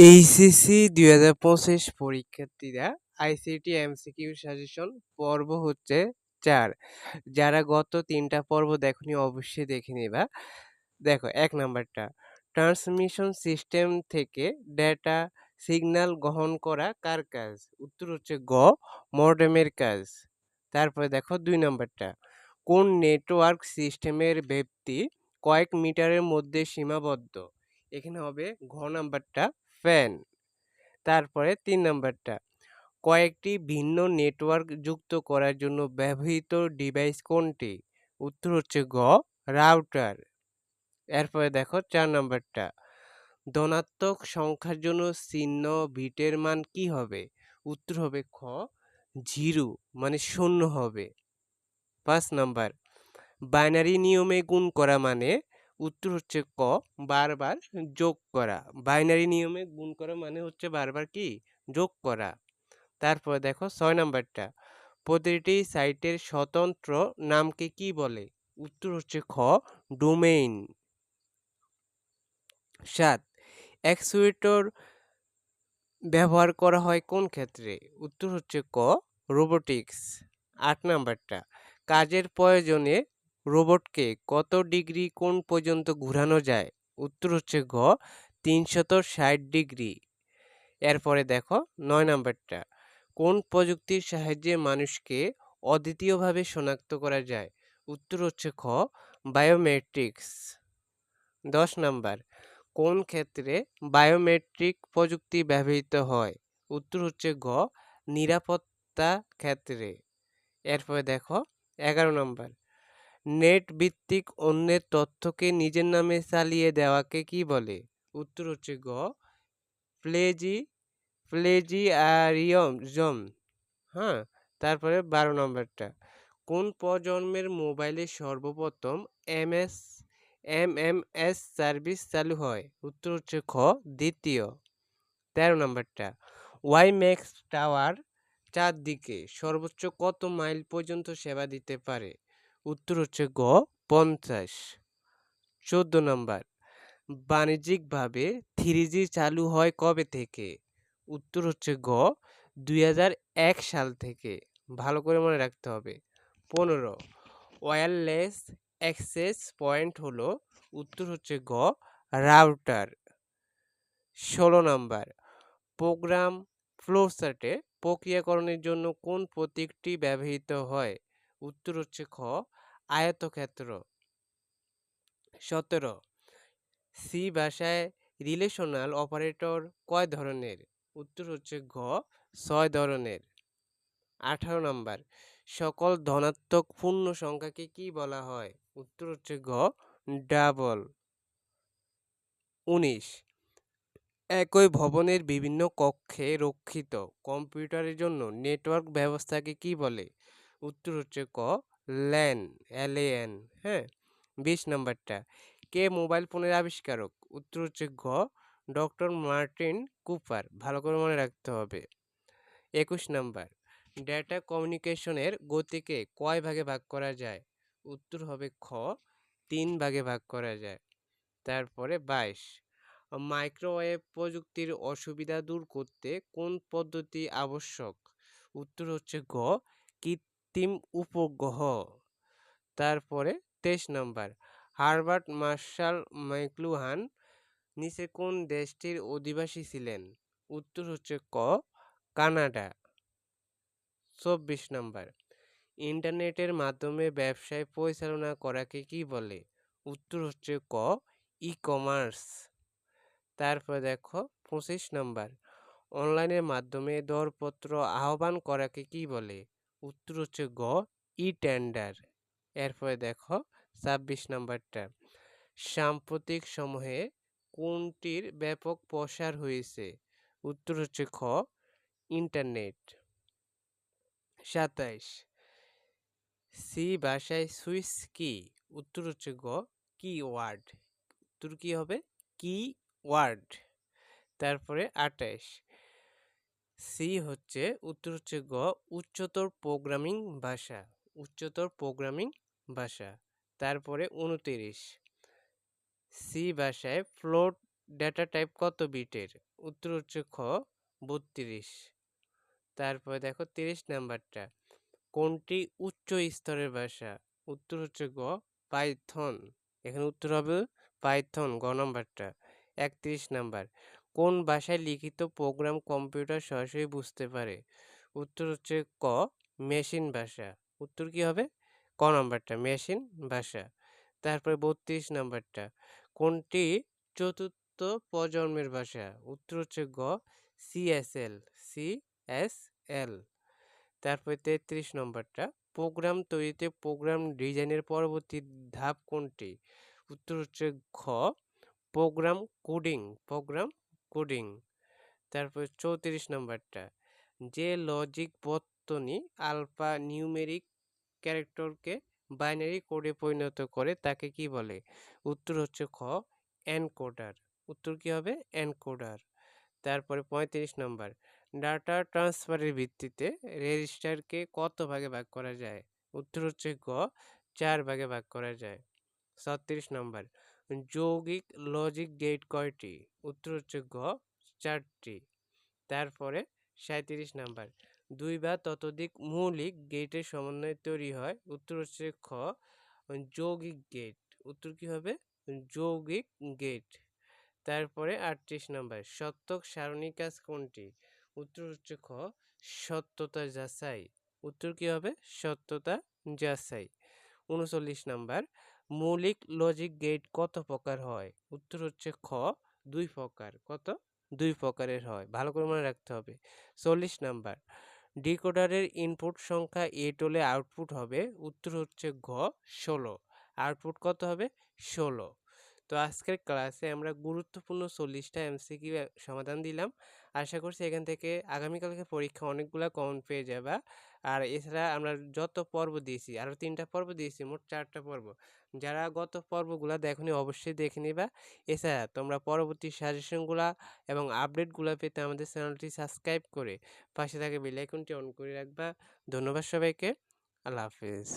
HSC দুই হাজার পঁচিশ পরীক্ষার্থীরা আইসিটি, এমসিকিউ সাজেশন পর্ব হচ্ছে চার। যারা গত তিনটা পর্ব দেখনি অবশ্যই দেখে নিবা। দেখো, এক নাম্বারটা, ট্রান্সমিশন সিস্টেম থেকে ডেটা সিগন্যাল গ্রহণ করা কার কাজ? উত্তর হচ্ছে গ, মডেমের কাজ। তারপরে দেখো, দুই নাম্বারটা, কোন নেটওয়ার্ক সিস্টেমের ব্যাপ্তি কয়েক মিটারের মধ্যে সীমাবদ্ধ? এখানে হবে ঘ নাম্বারটা ফ্যান তারপরে তিন নাম্বারটা, কয়েকটি ভিন্ন নেটওয়ার্ক যুক্ত করার জন্য ব্যবহৃত ডিভাইস কোনটি? উত্তর হচ্ছে গ রাউটার এরপরে দেখো চার নাম্বারটা, ধনাত্মক সংখ্যার জন্য চিহ্ন বিটের মান কি হবে? উত্তর হবে খ, জিরো মানে শূন্য হবে। পাঁচ নাম্বার বাইনারি নিয়মে গুণ করা মানে উত্তর হচ্ছে ক, বারবার যোগ করা। বাইনারি নিয়মে গুণ করা মানে হচ্ছে বারবার কি? যোগ করা। তারপর দেখো ছয় নাম্বারটা, প্রতিটি সাইটের স্বতন্ত্র নামকে কি বলে? উত্তর হচ্ছে খ, ডোমেইন। সাত অ্যাকচুয়েটর ব্যবহার করা হয় কোন ক্ষেত্রে? উত্তর হচ্ছে ক, রোবোটিক্স। আট নাম্বারটা, কাজের প্রয়োজনে রোবটকে কত ডিগ্রি কোণ পর্যন্ত ঘোরানো যায়? উত্তর হচ্ছে ঘ, তিনশত ষাট ডিগ্রি। এরপরে দেখো, নয় নাম্বারটা, কোন প্রযুক্তির সাহায্যে মানুষকে অদ্বিতীয়ভাবে শনাক্ত করা যায়? উত্তর হচ্ছে খ, বায়োমেট্রিক্স। দশ নাম্বার, কোন ক্ষেত্রে বায়োমেট্রিক প্রযুক্তি ব্যবহৃত হয়? উত্তর হচ্ছে গ নিরাপত্তা ক্ষেত্রে। এরপরে দেখো, এগারো নম্বর নেট ভিত্তিক অন্যের তথ্যকে নিজের নামে চালিয়ে দেওয়াকে কি বলে? উত্তর হচ্ছে গ প্লেজি প্লেজিয়ারিজম হ্যাঁ? তারপরে বারো নম্বরটা। কোন প্রজন্মের মোবাইলে সর্বপ্রথম MS M M S service চালু হয়? উত্তর হচ্ছে খ, দ্বিতীয়। তেরো নম্বরটা। ওয়াই ম্যাক্স টাওয়ার চারদিকে সর্বোচ্চ কত মাইল পর্যন্ত সেবা দিতে পারে? উত্তর হচ্ছে গ, পঞ্চাশ। চোদ্দ নম্বর, বাণিজ্যিকভাবে থ্রি জি চালু হয় কবে থেকে? উত্তর হচ্ছে গ, দুই হাজার এক সাল থেকে। ভালো করে মনে রাখতে হবে। পনেরো ওয়্যারলেস অ্যাক্সেস পয়েন্ট হলো, উত্তর হচ্ছে গ রাউটার ষোলো নাম্বার প্রোগ্রাম ফ্লোচার্টে প্রক্রিয়াকরণের জন্য কোন প্রতীকটি ব্যবহৃত হয়? উত্তর হচ্ছে খ, আয়তক্ষেত্র। সতেরো, সি ভাষায় রিলেশনাল অপারেটর কয় ধরনের? উত্তর হচ্ছে ঘ, ছয় ধরনের। আঠারো নম্বর, সকল ধনাত্মক পূর্ণ সংখ্যাকে কি বলা হয়? উত্তর হচ্ছে ঘ ডাবল উনিশ, একই ভবনের বিভিন্ন কক্ষে রক্ষিত। কম্পিউটারের জন্য নেটওয়ার্ক ব্যবস্থাকে কি বলে? উত্তর হচ্ছে ক ল্যান এল হ্যাঁ? বিশ নাম্বারটা। কে মোবাইল ফোনের আবিষ্কারক? উত্তর হচ্ছে ঘ, ডক্টর মার্টিন কুপার। ভালো করে মনে রাখতে হবে। একুশ নাম্বার, ডেটা কমিউনিকেশনের গতিকে কয় ভাগে ভাগ করা যায়? উত্তর হবে খ, তিন ভাগে ভাগ করা যায়। তারপরে বাইশ, মাইক্রোওয়েভ প্রযুক্তির অসুবিধা দূর করতে কোন পদ্ধতি আবশ্যক? উত্তর হচ্ছে গ কৃত্রিম উপগ্রহ। তারপরে তেইশ নম্বর, হারবার্ট মার্শাল ম্যাকলুহান নিচে কোন দেশটির অধিবাসী ছিলেন? উত্তর হচ্ছে ক, কানাডা। চব্বিশ নম্বর, ইন্টারনেটের মাধ্যমে ব্যবসায় পরিচালনা করাকে কি বলে? উত্তর হচ্ছে ক ই কমার্স তারপর দেখো, পঁচিশ নম্বর, অনলাইনের মাধ্যমে দরপত্র আহ্বান করাকে কি বলে? উত্তর হচ্ছে গ ই টেন্ডার এরপরে দেখো, ছাব্বিশ নম্বরটা। সাম্প্রতিক সময়ে কোনটির ব্যাপক প্রসার হয়েছে? উত্তর হচ্ছে খ ইন্টারনেট সাতাইশ। সি ভাষায় সুইস কি? উত্তর হচ্ছে গ কি ওয়ার্ড উত্তর কি হবে? কি ওয়ার্ড তারপরে আঠাইশ। সি হচ্ছে, উত্তর হচ্ছে গ, উচ্চতর প্রোগ্রামিং ভাষা, উচ্চতর প্রোগ্রামিং ভাষা, তারপরে উনতিরিশ। সি ভাষায় ফ্লোট ডেটা টাইপ কত বিটের? উত্তর হচ্ছে খ, বত্রিশ। তারপরে দেখো তিরিশ নাম্বারটা, কোনটি উচ্চ স্তরের ভাষা? উত্তর হচ্ছে গ, পাইথন। এখানে উত্তর হবে পাইথন, গ নাম্বারটা, একত্রিশ নাম্বার। কোন ভাষায় লিখিত প্রোগ্রাম কম্পিউটার সরাসরি বুঝতে পারে? উত্তর হচ্ছে ক মেশিন ভাষা। উত্তর কি হবে? ক নাম্বারটা মেশিন ভাষা। তারপরে বত্রিশ নাম্বারটা, কোনটি চতুর্থ প্রজন্মের ভাষা? উত্তর হচ্ছে গ সিএসএল সিএসএল তারপরে তেত্রিশ নম্বরটা প্রোগ্রাম তৈরিতে প্রোগ্রাম ডিজাইনের পরবর্তী ধাপ কোনটি? উত্তর হচ্ছে খ প্রোগ্রাম কোডিং প্রোগ্রাম কোডিং তারপর চৌত্রিশ নম্বরটা। যে লজিক বর্তনী আলফা নিউমেরিক ক্যারেক্টরকে বাইনারি কোডে পরিণত করে, তাকে কি বলে? উত্তর হচ্ছে খ এনকোডার উত্তর কি হবে? এনকোডার তারপরে পঁয়ত্রিশ নম্বর ডাটা ট্রান্সফারের ভিত্তিতে রেজিস্টারকে কত ভাগে ভাগ করা যায়? উত্তর হচ্ছে গ, চার ভাগে ভাগ করা যায়। ছত্রিশ নম্বর যৌগিক লজিক গেট কয়টি? উত্তর হচ্ছে গ, চারটি। তারপরে সাঁত্রিশ নাম্বার। দুই বা ততোধিক মৌলিক গেটের সমন্বয়ে তৈরি হয়। উত্তর হচ্ছে খ, যৌগিক গেট। উত্তর কি হবে? যৌগিক গেট। তারপরে আটত্রিশ নাম্বার, সত্যক সারণী কাজ কোনটি? উত্তর হচ্ছে খ, সত্যতা যাচাই। উত্তর কি হবে? সত্যতা যাচাই। উনচল্লিশ নাম্বার মৌলিক লজিক গেট কত প্রকার হয়? উত্তর হচ্ছে খ, দুই প্রকার। কত? দুই প্রকারের হয়। ভালো করে মনে রাখতে হবে। চল্লিশ নাম্বার। ডিকোডারের ইনপুট সংখ্যা এইট হলে আউটপুট হবে। উত্তর হচ্ছে ঘ, ষোলো। আউটপুট কত হবে? ষোলো। তো আজকের ক্লাসে আমরা গুরুত্বপূর্ণ চল্লিশটা এমসিকিউ সমাধান দিলাম। আশা করছি এখান থেকে আগামীকালকে পরীক্ষা অনেকগুলো কমন পেয়ে যাবা। আর এছাড়া আমরা যত পর্ব দিয়েছি আরও তিনটা পর্ব দিয়েছি, মোট চারটা পর্ব। যারা গত পর্বগুলো দেখনি অবশ্যই দেখে নিবা। এছাড়া তোমরা পরবর্তী সাজেশনগুলো এবং আপডেটগুলো পেতে আমাদের চ্যানেলটি সাবস্ক্রাইব করে পাশে থাকে বেলাইকনটি অন করে রাখবা। ধন্যবাদ সবাইকে। আল্লাহ হাফিজ।